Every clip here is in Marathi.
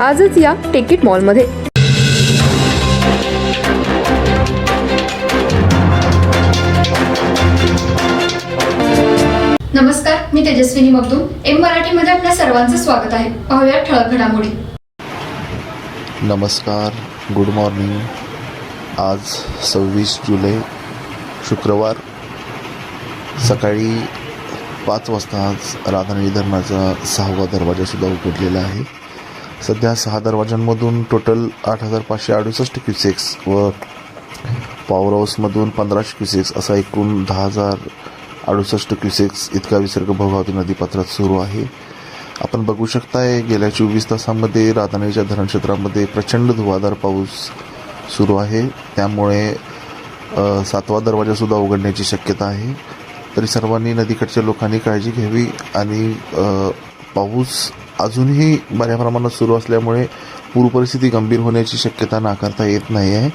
आजच या टिकीट मॉलमध्ये नमस्कार मी तेजस्विनी मगदूम एम मराठीमध्ये आपल्या सर्वांचं स्वागत आहे. पाहूया ठळक घडामोडी. नमस्कार गुड मॉर्निंग आज सव्वीस जुलै शुक्रवार सकाळी पाच वाजता आज राधानगरी धरणाचा सहावा दरवाजासुद्धा उघडलेला आहे. सध्या सहा दरवाजांमधून टोटल आठ हजार पाचशे अडुसष्ट क्युसेक्स व पॉवर हाऊसमधून पंधराशे क्युसेक्स असा एकूण दहा हजार अडुसष्ट क्युसेक्स इतका विसर्ग भोगावती नदीपात्रात सुरू आहे. आपण बघू शकताय गेल्या चोवीस तासांमध्ये राधानगरीच्या धरणक्षेत्रामध्ये प्रचंड धुवाधार पाऊस सुरू आहे. त्यामुळे सातवा दरवाजासुद्धा उघडण्याची शक्यता आहे. तरी सर्वांनी नदीकडच्या लोकांनी काळजी घ्यावी आणि पाऊस अजूनही बऱ्या प्रमाणात सुरू असल्यामुळे पूरपरिस्थिती गंभीर होण्याची शक्यता नाकारता येत नाही आहे.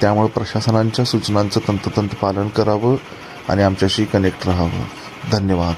त्यामुळे प्रशासनांच्या सूचनांचं तंतोतंत पालन करावं आणि आमच्याशी कनेक्ट राहावं. धन्यवाद.